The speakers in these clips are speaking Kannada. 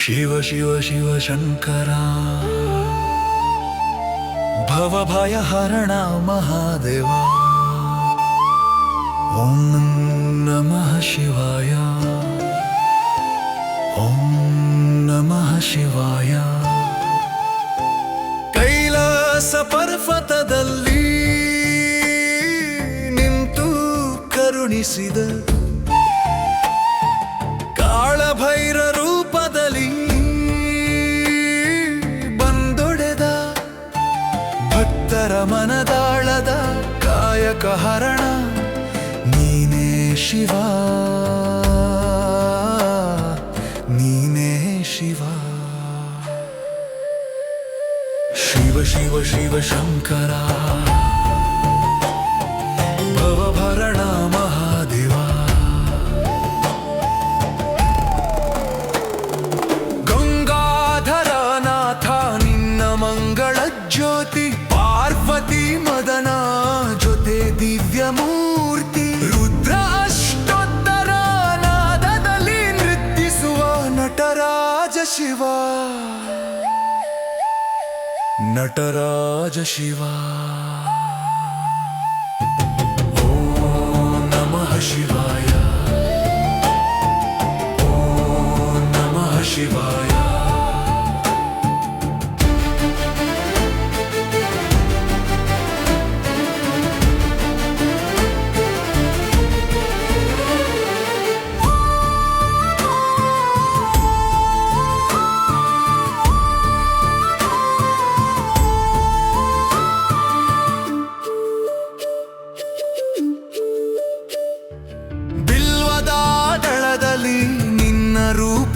ಶಿವ ಶಿವ ಶಿವ ಶಂಕರ. ಭವಭಯ ಹರಣ ಮಹಾದೇವ. ಓಂ ನಮಃ ಶಿವಾಯ. ಓಂ ನಮಃ ಶಿವಾಯ. ಕೈಲಾಸ ಪರ್ವತದಲ್ಲಿ ನಿಂತು ಮನದಾಳದ ಕಾಯಕ ಹರಣ ನೀನೇ ಶಿವ. ನೀನೇ ಶಿವ. ಶಿವ ಶಿವ ಶಿವ ಶಂಕರ. ದಿವ್ಯ ಮೂರ್ತಿ ರುದ್ರ ಅಷ್ಟೋತ್ತರ ನಾದದಲ್ಲಿ ನೃತ್ಯಿಸುವ ನಟರಾಜ ಶಿವ. ನಟರಾಜ ಶಿವ.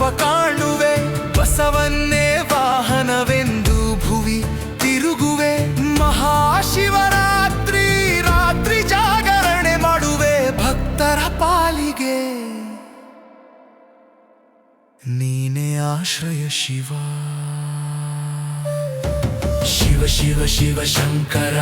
ಕಾಣುವೆ, ಬಸವನ್ನೇ ವಾಹನವೆಂದು ಭುವಿ ತಿರುಗುವೆ. ಮಹಾಶಿವರಾತ್ರಿ, ರಾತ್ರಿ ಜಾಗರಣೆ ಮಾಡುವೆ ಭಕ್ತರ ಪಾಲಿಗೆ. ನೀನೇ ಆಶ್ರಯ ಶಿವ. ಶಿವ ಶಿವ ಶಿವ ಶಂಕರ.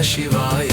நமஹ